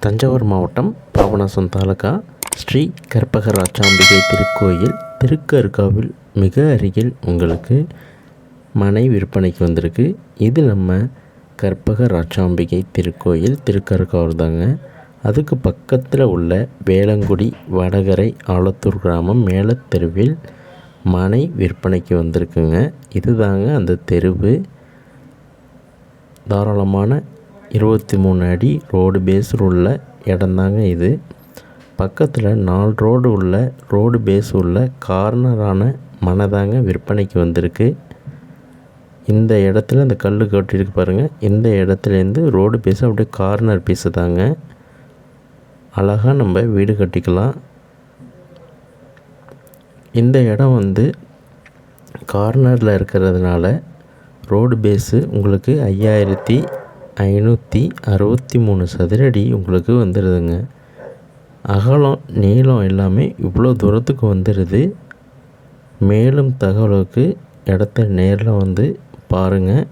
தஞ்சாவூர் மாவட்டம் பாபநாசம் தாலுகா ஸ்ரீ கற்பக ராச்சாம்பிகை திருக்கோயில் திருக்கருக்காவில் மிக அருகில் உங்களுக்கு மனை விற்பனைக்கு வந்திருக்கு. இது நம்ம கற்பக ராச்சாம்பிகை திருக்கோயில் திருக்கருகாவில் தாங்க. அதுக்கு பக்கத்தில் உள்ள வேளங்குடி வடகரை ஆலத்தூர் கிராமம் மேலத்தெருவில் மனை விற்பனைக்கு வந்திருக்குங்க. இதுதாங்க அந்த தெருவு. தாராளமான இருபத்தி மூணு அடி ரோடு பேஸ் உள்ள இடந்தாங்க இது. பக்கத்தில் நாலு ரோடு உள்ள ரோடு பேஸ் உள்ள கார்னரான மனதாங்க விற்பனைக்கு வந்திருக்கு. இந்த இடத்துல இந்த கல் கட்டிருக்கு பாருங்கள் இந்த இடத்துலேருந்து ரோடு பேஸ் அப்படியே கார்னர் பீஸு தாங்க. அழகாக நம்ம வீடு கட்டிக்கலாம். இந்த இடம் வந்து கார்னரில் இருக்கிறதுனால ரோடு பேஸு உங்களுக்கு ஐயாயிரத்தி ஐநூற்றி அறுபத்தி மூணு சதுரடி உங்களுக்கு வந்துடுதுங்க அகலம் நீளம் எல்லாமே இவ்வளோ தூரத்துக்கு வந்துடுது மேலும் தகவலுக்கு இடத்த நேரில் வந்து பாருங்கள்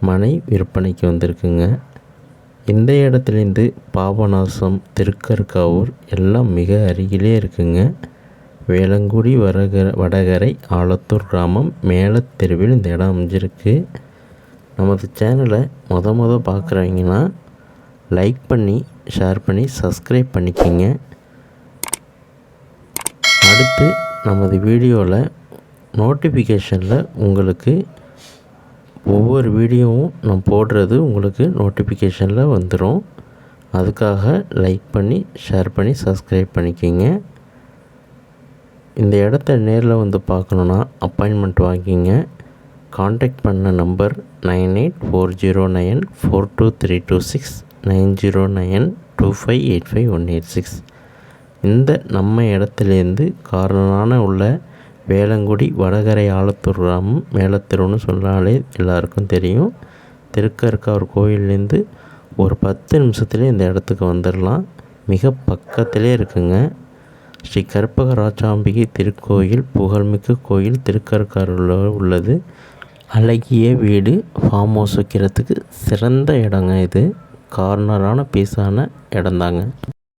மனை விற்பனைக்கு வந்திருக்குங்க. இந்த இடத்துலேருந்து பாபநாசம் திருக்கற்காவூர் எல்லாம் மிக அருகிலே இருக்குங்க. வேளங்குடி வரகர வடகரை ஆலத்தூர் கிராமம் மேலத்தெருவில் இந்த இடம் அமைஞ்சிருக்கு. நமது சேனலை மொத மொதல் பார்க்குறவங்கன்னா லைக் பண்ணி ஷேர் பண்ணி சப்ஸ்கிரைப் பண்ணிக்கிங்க. அடுத்து நமது வீடியோவில் நோட்டிஃபிகேஷனில் உங்களுக்கு ஒவ்வொரு வீடியோவும் நான் போடுறது உங்களுக்கு நோட்டிஃபிகேஷனில் வந்துடும் அதுக்காக லைக் பண்ணி ஷேர் பண்ணி சப்ஸ்கிரைப் பண்ணிக்கிங்க. இந்த இடத்த நேரில் வந்து பார்க்கணுன்னா அப்பாயின்மெண்ட் வாங்கிங்க. காண்டாக்ட் பண்ண number nine eight four zero nine four two three two six nine zero nine two five eight five one eight six இந்த நம்ம இடத்துலேருந்து காரணமான உள்ள வேளங்குடி வடகரை ஆலத்தூர் கிராமம் மேலத்தெருன்னு சொன்னாலே எல்லாருக்கும் தெரியும். திருக்கற்கார் கோயிலேருந்து ஒரு பத்து நிமிஷத்துலேயே இந்த இடத்துக்கு வந்துடலாம் மிக பக்கத்திலே இருக்குங்க. ஸ்ரீ கற்பக ராஜாம்பிகை திருக்கோயில் புகழ்மிக்க கோயில் திருக்கற்காரில் உள்ளது. அழகிய வீடு ஃபார்ம் ஹவுஸ் வைக்கிறதுக்கு சிறந்த இடங்க இது. கார்னரான பீஸான இடந்தாங்க.